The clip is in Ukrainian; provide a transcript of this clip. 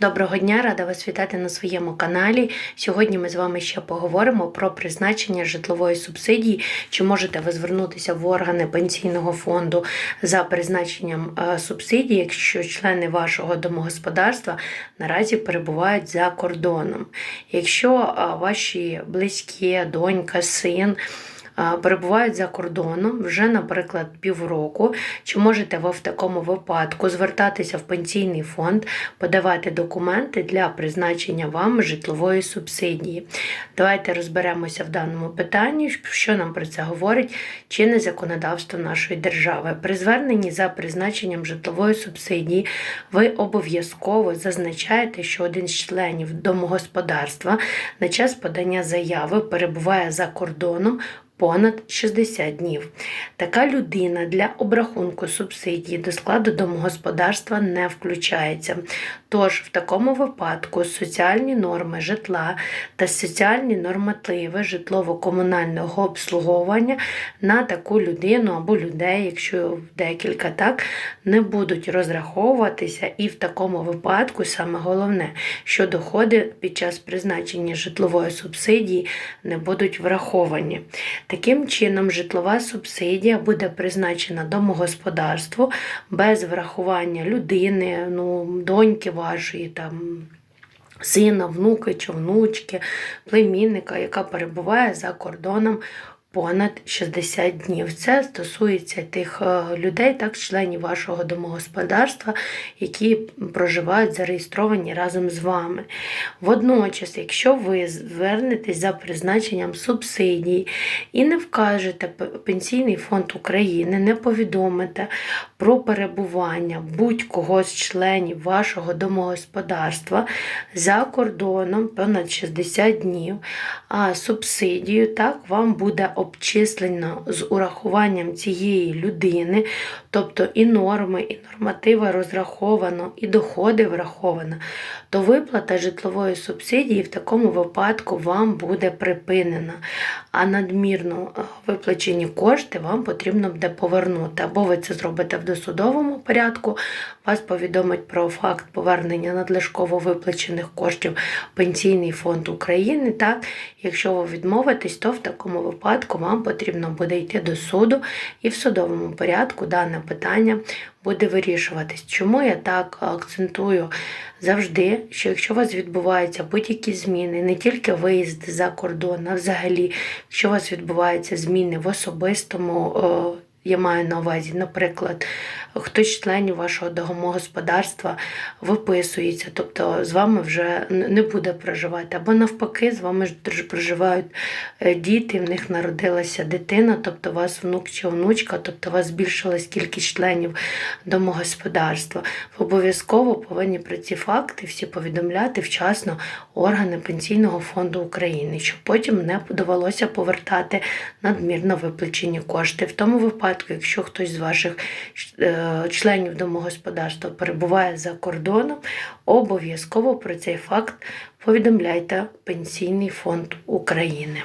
Доброго дня, рада вас вітати на своєму каналі. Сьогодні ми з вами ще поговоримо про призначення житлової субсидії. Чи можете ви звернутися в органи пенсійного фонду за призначенням е, субсидії, якщо члени вашого домогосподарства наразі перебувають за кордоном? Якщо е, ваші близькі, донька, син перебувають за кордоном вже, наприклад, півроку. Чи можете ви в такому випадку звертатися в пенсійний фонд, подавати документи для призначення вам житлової субсидії? Давайте розберемося в даному питанні, що нам про це говорить чинне законодавство нашої держави. При зверненні за призначенням житлової субсидії ви обов'язково зазначаєте, що один з членів домогосподарства на час подання заяви перебуває за кордоном понад 60 днів. Така людина для обрахунку субсидії до складу домогосподарства не включається. Тож, в такому випадку соціальні норми житла та соціальні нормативи житлово-комунального обслуговування на таку людину або людей, якщо декілька так, не будуть розраховуватися, і в такому випадку саме головне, що доходи під час призначення житлової субсидії не будуть враховані. Таким чином, житлова субсидія буде призначена домогосподарству без врахування людини, ну, доньки вашої там. Сина, внуки чи внучки, племінника, яка перебуває за кордоном понад 60 днів. Це стосується тих е, людей, так, членів вашого домогосподарства, які проживають зареєстровані разом з вами. Водночас, якщо ви звернетесь за призначенням субсидій і не вкажете Пенсійний фонд України, не повідомите про перебування будь-кого з членів вашого домогосподарства за кордоном понад 60 днів, а субсидію так вам буде обчислено з урахуванням цієї людини, тобто і норми, і нормативи розраховано, і доходи враховано, то виплата житлової субсидії в такому випадку вам буде припинена, а надмірно е, виплачені кошти вам потрібно буде повернути. Або ви це зробите в досудовому порядку, вас повідомить про факт повернення надлишково виплачених коштів Пенсійний фонд України. Так, Якщо ви відмовитесь, то в такому випадку вам потрібно буде йти до суду і в судовому порядку дане питання буде вирішуватись. Чому я так акцентую завжди, що якщо у вас відбуваються будь-які зміни, не тільки виїзд за кордон, а взагалі, якщо у вас відбуваються зміни в особистому, я маю на увазі, наприклад, хтось членів вашого домогосподарства виписується, тобто з вами вже не буде проживати. Або навпаки, з вами ж проживають е, діти, в них народилася дитина, тобто у вас внук чи онучка, тобто у вас збільшилась кількість членів домогосподарства. Ви обов'язково повинні про ці факти всі повідомляти вчасно органи Пенсійного фонду України, щоб потім не довелося повертати надмірно виплачені кошти. В тому випадку, якщо хтось з ваших е, членів домогосподарства перебуває за кордоном, обов'язково про цей факт повідомляйте Пенсійний фонд України.